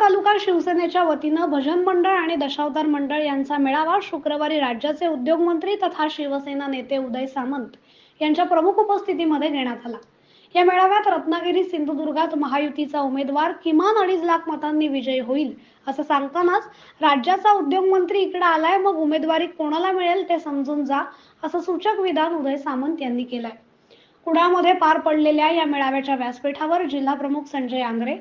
तालुका शिवसेनेच्या वतीनं भजन मंडळ आणि दशावतार मंडळ यांचा मेळावा शुक्रवारी राज्याचे उद्योगमंत्री तथा शिवसेना नेते उदय सामंत यांच्या प्रमुख उपस्थितीमध्ये घेण्यात आला. या मेळाव्यात रत्नागिरी सिंधुदुर्गात महायुतीचा उमेदवार किमान अडीच लाख मतांनी विजय होईल असं सांगतानाच राज्याचा उद्योगमंत्री इकडे आलाय मग उमेदवारी कोणाला मिळेल ते समजून जा असं सूचक विधान उदय सामंत यांनी केलंय. कुडामध्ये पार पडलेल्या या मेळाव्याच्या व्यासपीठावर जिल्हा प्रमुख संजय आंग्रे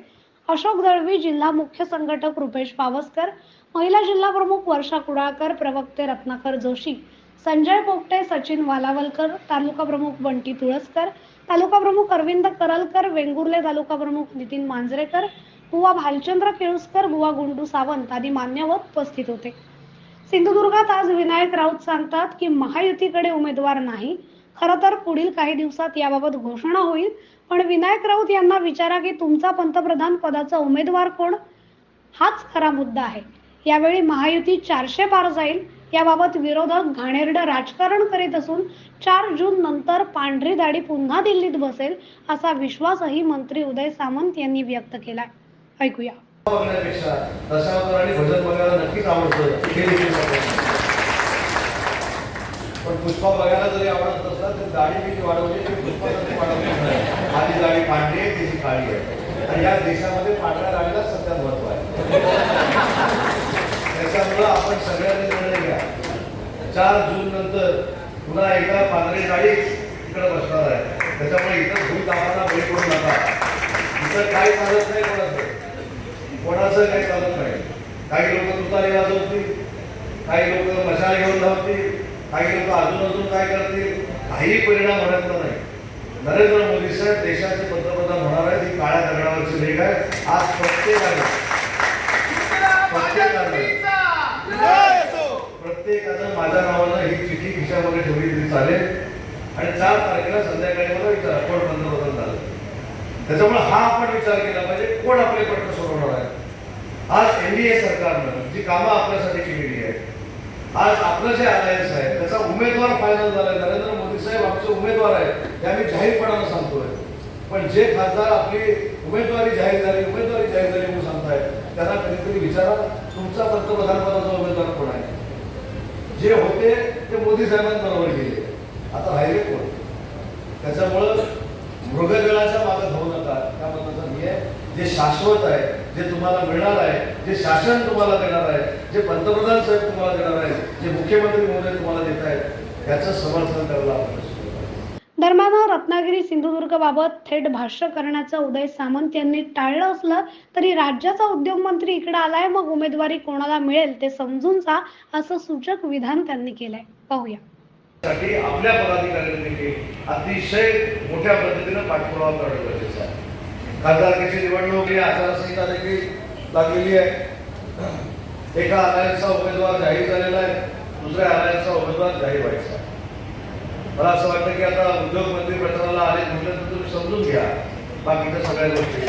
अशोक दळवी जिल्हा मुख्य संघटक रुपेश पावसकर महिला जिल्हा प्रमुख वर्षा कुडाळकर प्रवक्ते रत्नाकर जोशी संजय पोपटे सचिन वालावलकर तालुका प्रमुख बंटी तुळसकर तालुका प्रमुख अरविंद करलकर वेंगुर्ले तालुका प्रमुख नितीन मांजरेकर बुवा भालचंद्र केळुसकर बुवा गुंडू सावंत आदी मान्यवर उपस्थित होते. सिंधुदुर्गात आज विनायक राऊत सांगतात की महायुतीकडे उमेदवार नाही खरं तर पुढील काही दिवसात याबाबत घोषणा होईल पण विनायक राऊत यांना विचारा की तुमचा पंतप्रधान पदाचा उमेदवार कोण? हाच खरा मुद्दा आहे. यावेळी महायुती चारशे पार जाईल याबाबत विरोधक घाणेरडं राजकारण करीत असून चार जून नंतर पांढरी दाढी पुन्हा दिल्लीत बसेल असा विश्वासही मंत्री उदय सामंत यांनी व्यक्त केला ऐकूया बघण्यापेक्षा दशावतार आणि भजन बघायला नक्कीच आवडतं हे देखील सगळ्यांना. पण पुष्पा बघायला जरी आवडत असला तर दाढी मी जी वाढवली ती पुष्पा वाढवली? नाही दाढी पांढरी आहे तिची काळी आहे. आणि या देशामध्ये पांढऱ्या दाढीला सध्या महत्त्व आहे. त्याच्यामुळं आपण सगळ्यांनी निर्णय घ्या. चार जून नंतर पुन्हा एकदा पांढरी दाढी इकडे बसणार आहे. त्याच्यामुळे इथं भूल कामाला बळी पडू नका. इथं काही चालत नाही कोणाचं. कोणाचं काही चालत नाही. काही लोक तुतारी वाजवतील काही लोक मशाल घेऊन धावतील. काही लोक अजून अजून काय करतील काही परिणाम होण्याचा नाही. नरेंद्र मोदी साहेब देशाचे पंतप्रधान होणार आहेत ही काळ्या दगडावरची लेख आहे. आज प्रत्येकाने प्रत्येकाने प्रत्येकानं माझ्या नावानं ही चिठी खिशामध्ये ठेवली तरी चालेल. आणि चार तारखेला संध्याकाळी मला विचार कोण पंतप्रधान झालं? त्याच्यामुळे हा आपण विचार केला पाहिजे कोण आपले प्रश्न सोडवणार आहे? आज एनडीए सरकारनं जी कामं आपल्यासाठी केली आज आपलं जे अलायन्स आहे त्याचा उमेदवार फायनल झालाय नरेंद्र मोदी साहेब आमचे उमेदवार आहेत. हे आम्ही जाहीरपणानं सांगतोय. पण जे खासदार आपली उमेदवारी जाहीर झाली उमेदवारी जाहीर झाली म्हणून सांगतायत त्यांना कधीतरी विचारा. तुमचा पंतप्रधानपदाचा उमेदवार कोण आहे? जे होते ते मोदी साहेबांबरोबर गेले. आता राहिले कोण? त्याच्यामुळं मृगजळाच्या मागे धावू नका. त्याबद्दलचा मी आहे जे शाश्वत आहे जे तुम्हाला मिळणार आहे जे शासन तुम्हाला देणार आहे जे पंतप्रधान साहेब तुम्हाला देणार आहे जे मुख्यमंत्री महोदय तुम्हाला देत आहेत याचं समर्थन करायला आपण. दरम्यान रत्नागिरी सिंधुदुर्ग बाबत थेट भाष्य करण्याचं उदय सामंत यांनी टाळलं असलं तरी राज्याचा उद्योगमंत्री इकडे आलाय मग उमेदवारी कोणाला मिळेल ते समजून जा असं सूचक विधान त्यांनी केलंय. पाहूया. साठी आपल्या पदाधिकाऱ्यांनी अतिशय मोठ्या पद्धतीनं पाठपुरावा करणं गरजेचं आहे. खासदारकीची निवडणूक ही आचारसंहिता देखील लागलेली आहे. एका अलायन्सचा उमेदवार जाहीर झालेला आहे दुसऱ्या अलायन्सचा उमेदवार जाहीर व्हायचा मला असं वाटतं की आता उद्योग मंत्री प्रचाराला आले म्हटलं तर तुम्ही समजून घ्या बाकीच्या सगळ्या गोष्टी.